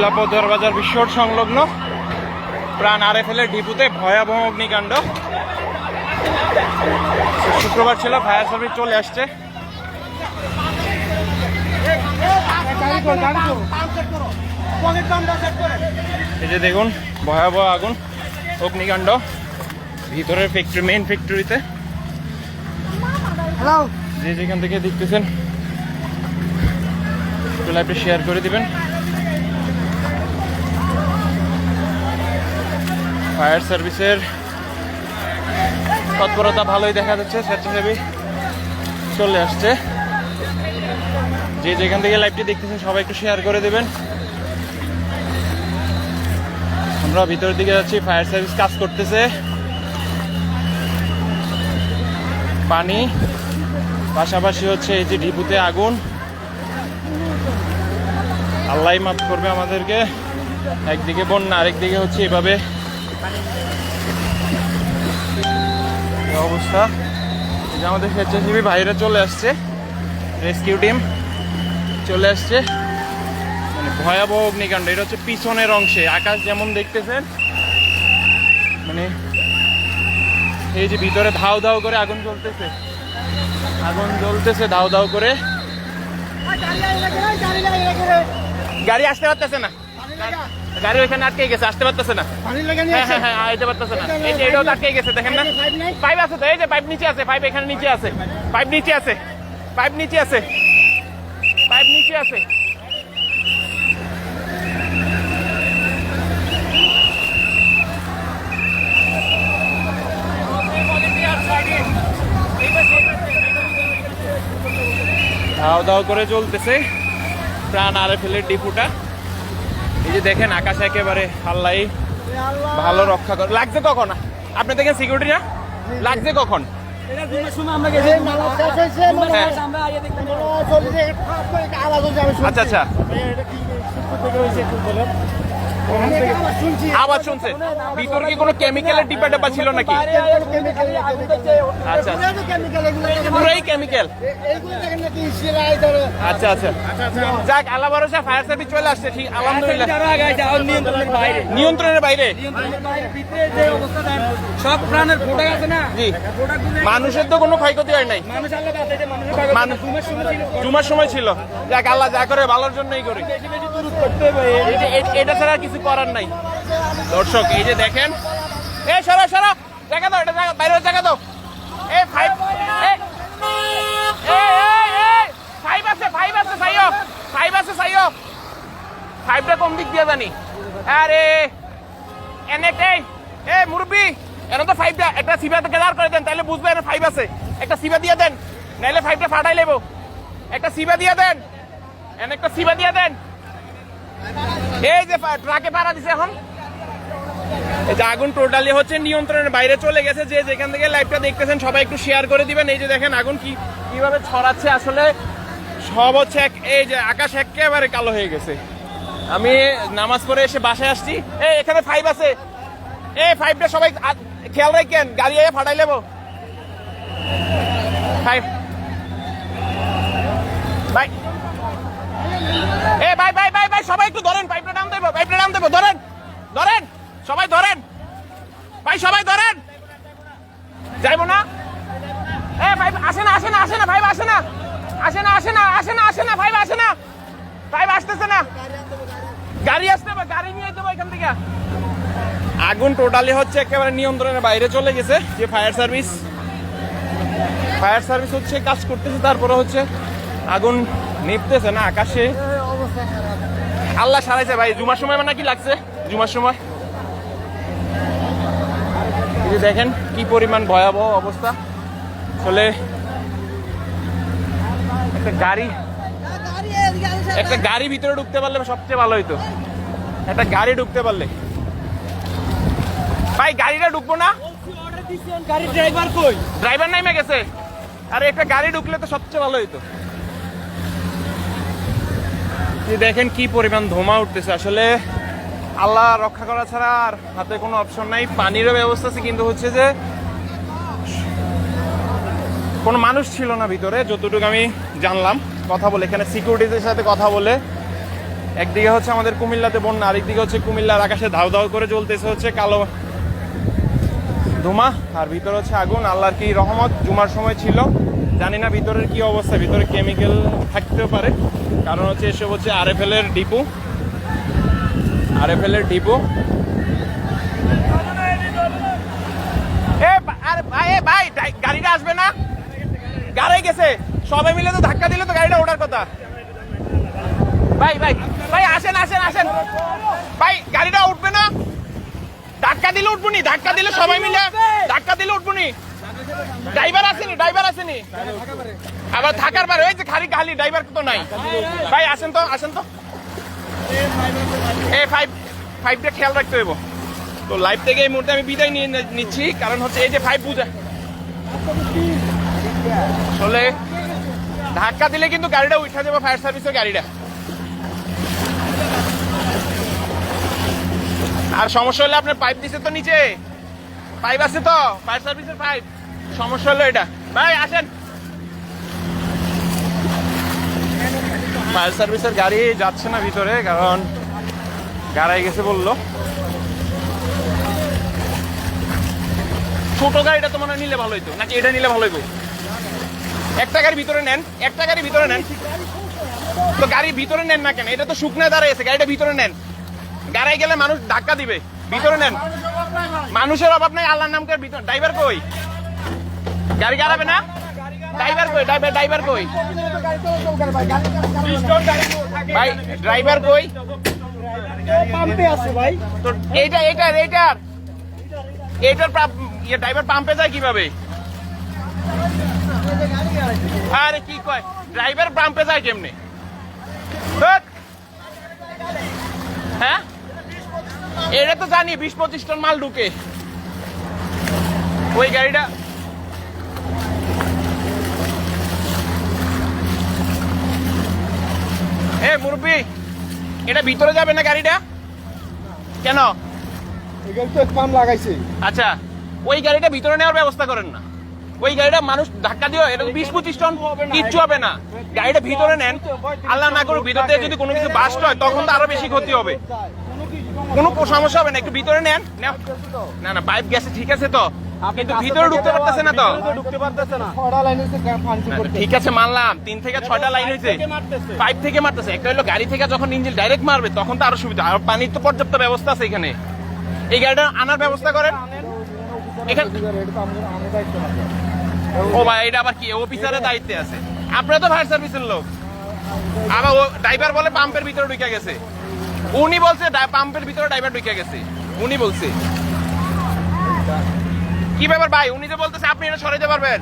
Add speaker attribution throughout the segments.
Speaker 1: নিরাপদ বাজার বিশ্বর সংলগ্ন প্রাণ আরে ফেলে ডিপুতে ভয়াবহ অগ্নিকাণ্ড। শুক্রবার ছিল ফায়ার সার্ভিস চলে আসছে। এই যে দেখুন ভয়াবহ আগুন অগ্নিকাণ্ড ভিতরের ফ্যাক্টরি মেইন ফ্যাক্টরিতে যে যেখান থেকে দেখতেছেন লাইভটা শেয়ার করে দিবেন। ফায়ার সার্ভিসের তৎপরতা ভালোই দেখা যাচ্ছে, স্বেচ্ছাসেবী চলে আসছে। যে যেখান থেকে লাইভটি দেখতেছেন, সবাই একটু শেয়ার করে দেবেন। আমরা ভিতরের দিকে যাচ্ছি, ফায়ার সার্ভিস কাজ করতেছে। পানি, পাশাপাশি হচ্ছে এই যে ঢিপুতে আগুন। আল্লাহ মাফ করবে আমাদেরকে। একদিকে বন্যা, আরেকদিকে হচ্ছে এভাবে অবস্থা। যে আমাদের স্বেচ্ছাসেবী ভাইরা চলে আসছে। রেস্কিউ টিম চলে আসছে। মানে ভয়াবহ অগ্নিকাণ্ড। এটা হচ্ছে পিছনের অংশে। আকাশ যেমন দেখতেছেন মানে এই যে ভিতরে ধাও ধাও করে আগুন জ্বলতেছে। আগুন জ্বলতেছে দাও দাও করে। গাড়ি আসতে পারতেছে না। গাড়ি ওইখানে আটকে গেছে আসতে পারতেছে না। হ্যাঁ হ্যাঁ হ্যাঁ আইতে পারতেছে না। এই যে এটাও আটকে গেছে দেখেন না। পাইপ আছে তো এই যে পাইপ নিচে আছে পাইপ এখানে নিচে আছে। পাইপ নিচে আছে পাইপ নিচে আছে। পাইপ নিচে আছে। ধাও ধাও করে চলতেছে। প্রাণ আরে ফেলে ডিপুটা। এই যে দেখেন আকাশ একেবারে আল্লাহ ভালো রক্ষা করে লাগছে কখন আপনি দেখেন সিকিউরিটি না লাগছে কখন
Speaker 2: মনে হয়
Speaker 1: হ্যাঁ। আচ্ছা আচ্ছা
Speaker 2: আওয়াজ শুনছি।
Speaker 1: শুনছে ভিতর কি কোনো কেমিক্যালের ছিল নাকি। আচ্ছা।
Speaker 2: তো-
Speaker 1: পুরাই কেমিক্যাল। আচ্ছা আচ্ছা যাক ভরসা ফায়ার সার্ভিস চলে আসছে, ঠিক, আলহামদুলিল্লাহ নিয়ন্ত্রণের বাইরে
Speaker 3: সব প্রাণের ফোটা আছে না
Speaker 1: জি মানুষের তো কোনো ক্ষয়ক্ষতি হয় নাই জুমার সময় ছিল যাক, আল্লাহ যা করে, ভালোর জন্যই করি এটা ছাড়া কিছু করার নাই। দর্শক, এই যে দেখেন। এ, সরো সরো। জায়গা দাও, এটা বাইরে জায়গা দাও। এ ফাইভ আছে ফাইভ আছে ফাইভ আছে ফাইভটা দিয়ে জানি? আরে এনে তো ফাইভটা একটা সিবা করে দেন বুঝবে ফাইভ আছে। একটা দিয়ে দেন ফাইভটা ফাটাই লেবো। একটা সিবা দিয়ে দেন, এনে একটা সিবা দিয়ে দেন। এই যে ট্রাকে পাড়া দিছে এখন। এই যে আগুন টোটালি হচ্ছে, নিয়ন্ত্রণের বাইরে চলে গেছে। যে যেখান থেকে লাইভটা দেখতেছেন, সবাই একটু শেয়ার করে দিবেন। এই যে দেখেন আগুন কি কীভাবে ছড়াচ্ছে আসলে। সব হচ্ছে এক- এই যে আকাশ একেবারে কালো হয়ে গেছে। আমি নামাজ পড়ে এসে বাসায় আসছি। এই, এখানে ফাইভ আছে। এই ফাইভটা সবাই খেয়াল রাখেন, গাড়ি আগে ফাটাই লেবো ফাইভ বাই এ ভাই ভাই ভাই ভাই সবাই একটু ধরেন পাইপটা ধরেন, সবাই ধরেন। ভাই, সবাই ধরেন। যাইবো না? ভাই, আসে না আসে না আসে না, ভাই, আসে না। আসে না আসে না আসে না আসে না, ভাই, আসে না। ভাই, আসতেছে না। গাড়ি আসতে হবে, গাড়ি নিয়ে দেবো এখান থেকে। আগুন টোটালি হচ্ছে, একেবারে নিয়ন্ত্রণের বাইরে চলে গেছে, যে ফায়ার সার্ভিস ফায়ার সার্ভিস হচ্ছে, কাজ করতেছে, তারপরে হচ্ছে আগুন নিপতেছে না আকাশে। আল্লাহ সারাইছে, ভাই, জুমার সময় মানে কি লাগছে। জুমার সময়? এই যে দেখেন কি পরিমাণ ভয়াবহ অবস্থা। আসলে একটা গাড়ি একটা গাড়ি ভিতরে ঢুকতে পারলে সবচেয়ে ভালো হইতো। একটা গাড়ি ঢুকতে পারলে। ভাই, গাড়িটা ঢুকবো না?
Speaker 3: ড্রাইভার
Speaker 1: ড্রাইভার নাইমে গেছে। আরে, একটা গাড়ি ঢুকলে তো সবচেয়ে ভালো হইতো। দেখেন কি পরিমাণ ধোঁয়া উঠতেছে। আসলে আল্লাহ রক্ষা করা ছাড়া আর হাতে কোনো অপশন নাই। পানিরও ব্যবস্থা আছে, কিন্তু হচ্ছে যে কোনো মানুষ ছিল না ভিতরে, যতটুকু আমি জানলাম। কথা বলে, এখানে সিকিউরিটিদের সাথে কথা বলে। একদিকে হচ্ছে আমাদের কুমিল্লাতে বন্যা, আরেকদিকে হচ্ছে কুমিল্লার আকাশে ধাউ ধাউ করে জ্বলতেছে হচ্ছে কালো ধুমা। আর ভিতরে হচ্ছে আগুন, আল্লাহর কি রহমত, জুমার সময় ছিল। জানি না ভিতরের কি অবস্থা, ভিতরে কেমিক্যাল থাকতেও পারে। কারণ হচ্ছে এসব হচ্ছে এর ডিপো আরএফএল এর ডিপো। এ বা- আরে ভাই, এ ভাই গাড়িটা আসবে না? গাড়ি গেছে। সবাই মিলে তো ধাক্কা দিলে তো গাড়িটা ওঠার কথা। ভাই ভাই ভাই, আসেন আসেন আসেন। ভাই, গাড়িটা উঠবে না? ধাক্কা দিলে উঠবো নি, ধাক্কা দিলে সবাই মিলে ধাক্কা দিলে উঠবো নি। ড্রাইভার আসেনি ড্রাইভার আসেনি। আবার থাকার ওই যে খালি খালি, ড্রাইভার তো নাই। ভাই, আসেন তো আসেন তো। এ ফাইভ ফাইভটা খেয়াল রাখতে হইব। তো লাইভ থেকে এই মুহূর্তে আমি বিদায় নিয়ে নিচ্ছি, কারণ হচ্ছে এই যে ফাইভ বুঝা আসলে ধাক্কা দিলে কিন্তু গাড়িটা উঠা যাবে ফায়ার সার্ভিসের গাড়িটা। আর সমস্যা হলে আপনার পাইপ দিছে তো নিচে? পাইপ আছে তো? ফায়ার সার্ভিসের পাইপ সমস্যা হলো এটা। ভাই, আসেন। ফায়ার সার্ভিসের গাড়ি যাচ্ছে না ভিতরে, কারণ গাড়াই গেছে বলল। ছোট গাড়িটা তো মনে নিলে ভালো হইতো, নাকি এটা নিলে ভালো হইতো একটা গাড়ি ভিতরে নেন, একটা গাড়ি ভিতরে নেন। তো গাড়ি ভিতরে নেন না কেন? এটা তো শুকনায় দাঁড়ায় আছে, গাড়িটা ভিতরে নেন। গাড়াই গেলে মানুষ ধাক্কা দিবে, ভিতরে নেন। মানুষের অভাব নাই, আল্লাহর নাম করে ড্রাইভার কই? গাড়ি গাড়াবে না? ড্রাইভার কই? ড্রাইভার ড্রাইভার কই? ভাই ড্রাইভার কই?
Speaker 2: পাম্পে আছে ভাই।
Speaker 1: তো এইটা এইটার এইটার ইয়ে ড্রাইভার পাম্পে যায় কীভাবে? আরে কি কয়? ড্রাইভার পাম্পে যায় কেমনে? হ্যাঁ? এটা তো জানি বিশ পঁচিশ টন মাল ঢুকে। ওই গাড়িটা এ মুরব্বী এটা ভিতরে যাবে না গাড়িটা? কেন?
Speaker 2: লাগাইছে।
Speaker 1: আচ্ছা ওই গাড়িটা ভিতরে নেওয়ার ব্যবস্থা করেন না। ওই গাড়িটা মানুষ ধাক্কা দিও এটা বিশ পঁচিশ টন কিচ্ছু হবে না। গাড়িটা ভিতরে নেন। আল্লাহ না করুক ভিতর থেকে যদি কোনো কিছু বাস্ট হয় তখন তো আরও বেশি ক্ষতি হবে। কোনো সমস্যা হবে না একটু ভিতরে নেন। না না পাইপ গেছে ঠিক আছে তো। কিন্তু ভিতরে ঢুকতে পারতেছে না তো?
Speaker 2: ঢুকতে পারতেছে না। ছড়া লাইনে
Speaker 1: ঠিক আছে মানলাম। তিন থেকে ছয়টা লাইন হয়েছে। পাইপ থেকে মারতেছে। একটা হলো গাড়ি থেকে যখন ইঞ্জিন ডাইরেক্ট মারবে তখন তো আরও সুবিধা। আর পানির তো পর্যাপ্ত ব্যবস্থা আছে এখানে। এই গাড়িটা আনার ব্যবস্থা করেন। এখানে ও ভাই এটা আবার কি? অফিসারের দায়িত্বে আছে। আপনারা তো ফায়ার সার্ভিসের লোক। আবার ও ড্রাইভার বলে পাম্পের ভিতরে ঢুকে গেছে। উনি বলছে পাম্পের ভিতরে ড্রাইভার ঢুকে গেছে। উনি বলছে। কি ব্যাপার ভাই? উনি যে বলতেছে, আপনি এটা সরাইতে পারবেন?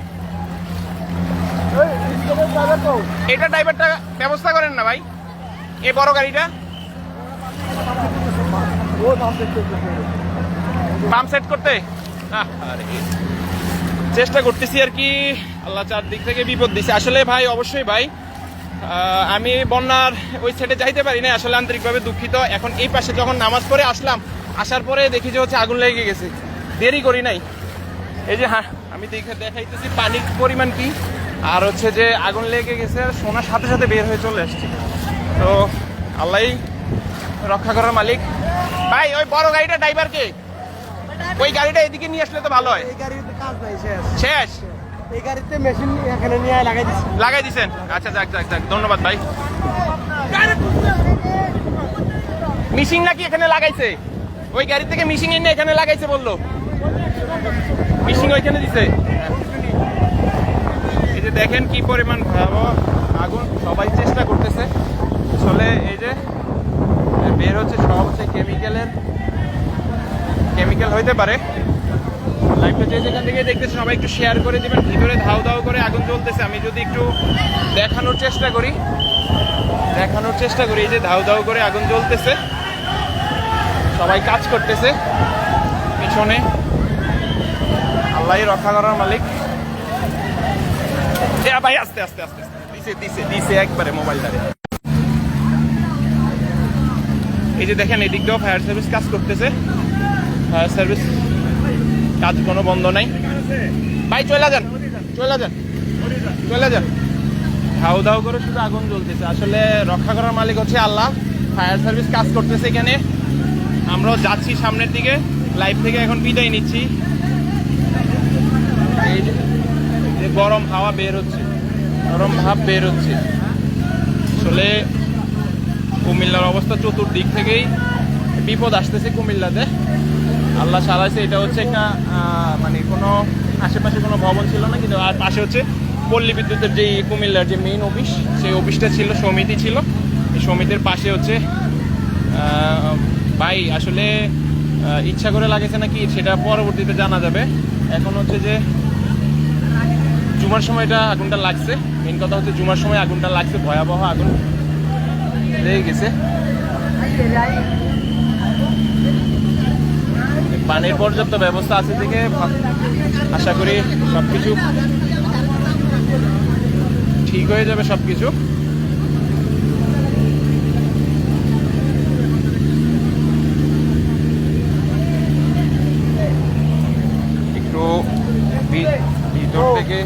Speaker 1: এটা ড্রাইভারটা ব্যবস্থা করেন না ভাই। এই বড় গাড়িটা। পাম্প সেট করতে। চেষ্টা করতেছি আর কি। আল্লাহ চারদিক থেকে বিপদ দিছে। আসলে ভাই, অবশ্যই ভাই আমি বন্যার ওই সাইডে যাইতে পারি না আসলে আন্তরিকভাবে দুঃখিত। এখন এই পাশে যখন নামাজ পড়ে আসলাম, আসার পরে দেখি যে হচ্ছে আগুন লেগে গেছে। দেরি করি নাই। এই যে হ্যাঁ আমি দেখে দেখাইতেছি পানির পরিমাণ কি। আর হচ্ছে যে আগুন লেগে গেছে সোনার সাথে সাথে বের হয়ে চলে আসছে। তো আল্লাহ রক্ষা করার মালিক। ভাই ওই বড় গাড়িটা ড্রাইভার কে ওই গাড়িটা এদিকে নিয়ে আসলে তো ভালো হয়।
Speaker 2: এই গাড়িতে কাজ নাই শেষ।
Speaker 1: শেষ?
Speaker 2: এই গাড়িতে মেশিন এখানে নিয়ে লাগাই দিছি।
Speaker 1: লাগাই দিছেন? আচ্ছা যাক যাক যাক ধন্যবাদ ভাই। মিশিং নাকি এখানে লাগাইছে? ওই গাড়ি থেকে মিশিং এনে এখানে লাগাইছে বলল। মিশিং ওইখানে দিছে। এই যে দেখেন কি পরিমাণ ভয়াবহ আগুন, সবাই চেষ্টা করতেছে। আসলে এই যে বের হচ্ছে সব হচ্ছে কেমিক্যালের কেমিক্যাল হইতে পারে। লাইভটা যে যেখান থেকে দেখতেছে সবাই একটু শেয়ার করে দিবেন। ভিতরে ধাও ধাও করে আগুন জ্বলতেছে। আমি যদি একটু দেখানোর চেষ্টা করি, দেখানোর চেষ্টা করি। এই যে ধাও ধাও করে আগুন জ্বলতেছে। সবাই কাজ করতেছে। পিছনে। আল্লাহ রক্ষা করার মালিক। ভাই, আস্তে আস্তে আস্তে। দিছে দিছে দিছে একবারে মোবাইলটারে। এই যে দেখেন, এদিক দিয়েও ফায়ার সার্ভিস কাজ করতেছে। ফায়ার সার্ভিস কাজ কোনো বন্ধ নাই। ভাই, চলে যান চলে যান চলে যান। ধাউ ধাউ করে শুধু আগুন জ্বলতেছে। আসলে রক্ষা করার মালিক হচ্ছে আল্লাহ। ফায়ার সার্ভিস কাজ করতেছে এখানে। আমরাও যাচ্ছি সামনের দিকে। লাইভ থেকে এখন বিদায় নিচ্ছি। গরম হাওয়া বের হচ্ছে। গরম ভাব বের হচ্ছে। আসলে কুমিল্লার অবস্থা চতুর্দিক থেকেই বিপদ আসতেছে কুমিল্লাতে। আল্লাহ সারাইছে, এটা হচ্ছে একটা মানে কোনো আশেপাশে কোনো ভবন ছিল না, কিন্তু আর পাশে হচ্ছে পল্লী বিদ্যুতের যে কুমিল্লার যে মেইন অফিস সেই অফিসটা ছিল, সমিতি ছিল। এই সমিতির পাশে হচ্ছে ভাই, আসলে ইচ্ছা করে লাগেছে নাকি সেটা পরবর্তীতে জানা যাবে। এখন হচ্ছে যে, জুমার সময় এটা আগুনটা লাগছে। মেন কথা হচ্ছে জুমার সময় আগুনটা লাগছে, ভয়াবহ আগুন লেগে গেছে। পানির পর্যাপ্ত ব্যবস্থা আছে থেকে আশা করি সবকিছু ঠিক হয়ে যাবে সবকিছু। একটু ভি- ভিতর থেকে।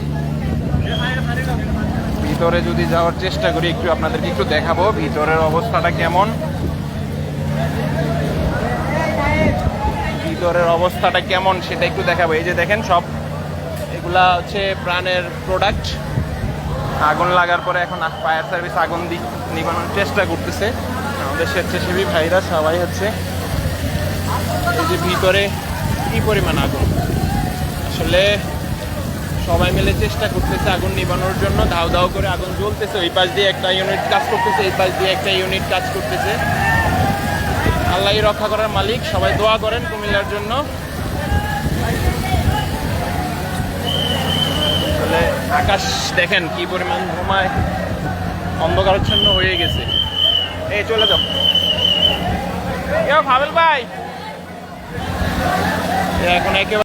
Speaker 1: ভিতরে যদি যাওয়ার চেষ্টা করি, একটু আপনাদেরকে একটু দেখাবো ভিতরের অবস্থাটা কেমন। ভিতরের অবস্থাটা কেমন সেটা একটু দেখাবো। এই যে দেখেন সব, এগুলা হচ্ছে প্রাণের প্রোডাক্ট আগুন লাগার পরে এখন ফায়ার সার্ভিস আগুন দি, নিবানোর চেষ্টা করতেছে। আমাদের স্বেচ্ছাসেবী ভাইরা সবাই হচ্ছে। এই যে ভিতরে কি পরিমাণ আগুন? আসলে সবাই মিলে চেষ্টা করতেছে আগুন নিবানোর জন্য, ধাও ধাও করে আগুন জ্বলতেছে। ওই পাশ দিয়ে একটা ইউনিট কাজ করতেছে, এই পাশ দিয়ে একটা ইউনিট কাজ করতেছে। আল্লাহই রক্ষা করার মালিক, সবাই দোয়া করেন কুমিল্লার জন্য। আকাশ দেখেন কি পরিমাণ ধোমায় অন্ধকারাচ্ছন্ন হয়ে গেছে। এই, চলে যাও। ভাবেল ভাই। এখন একেবারে